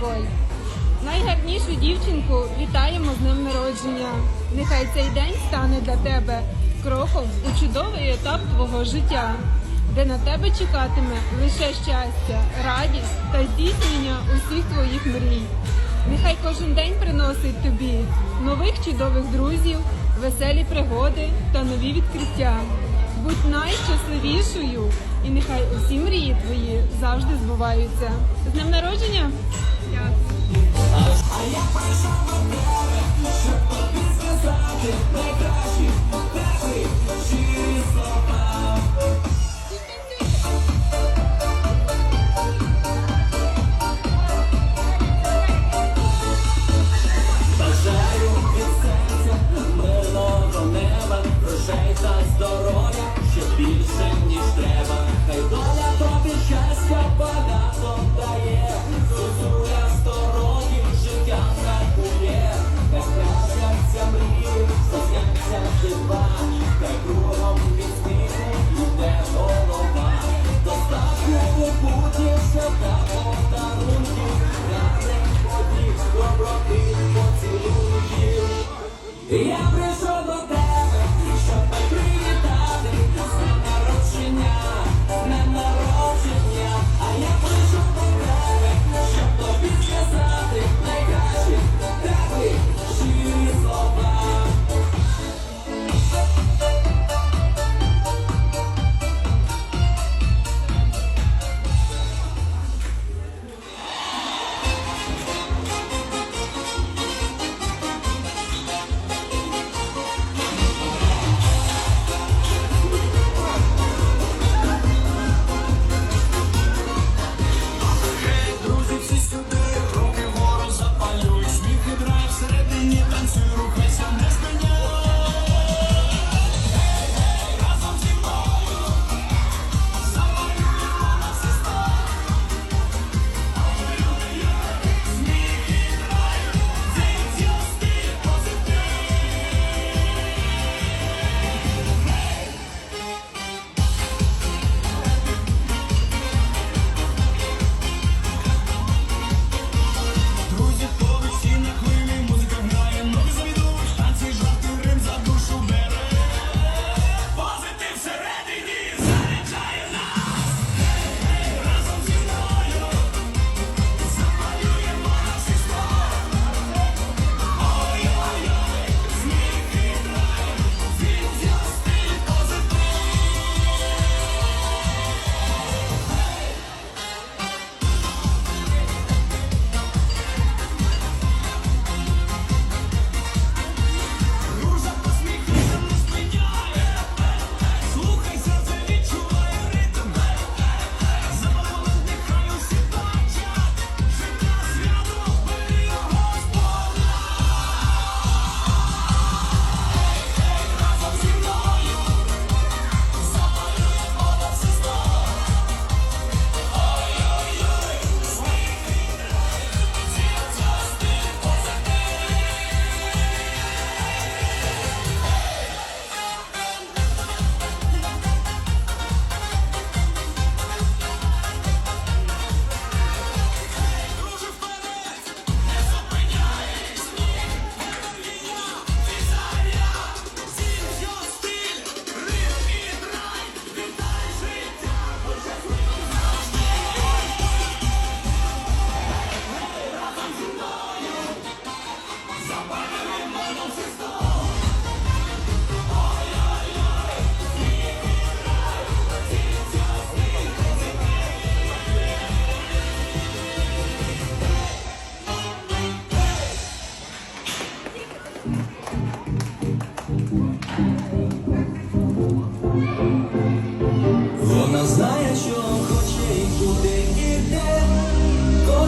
Ніколь. Найгарнішу дівчинку вітаємо з днем народження. Нехай цей день стане для тебе кроком у чудовий етап твого життя, де на тебе чекатиме лише щастя, радість та здійснення усіх твоїх мрій. Нехай кожен день приносить тобі нових чудових друзів, веселі пригоди та нові відкриття. Будь найщасливішою, і нехай усі мрії твої завжди збуваються. З днем e apresentar.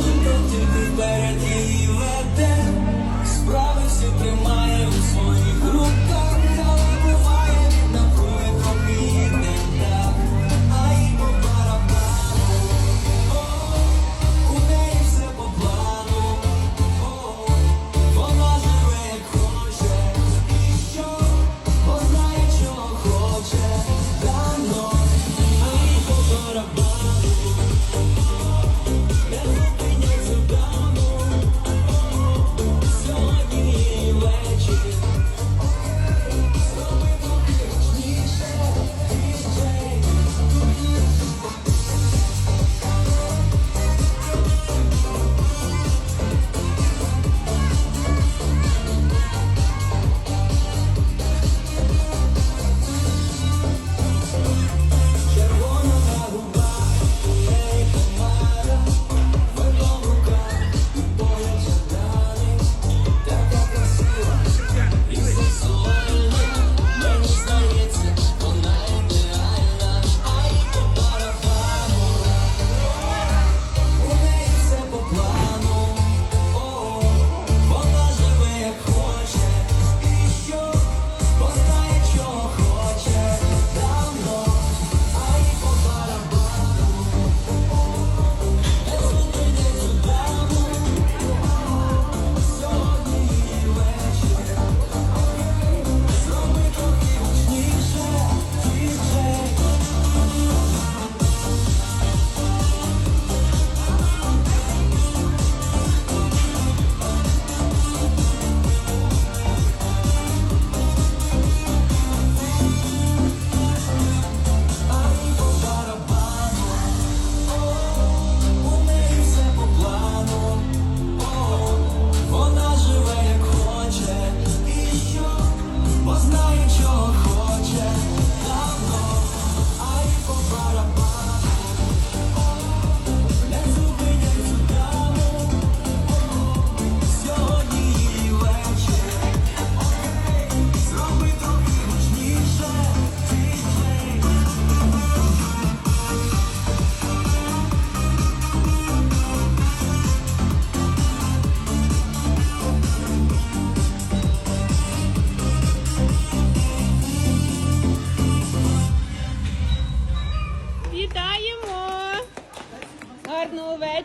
Tudo pronto e tudo para ti.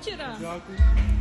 Вечора. Дякую.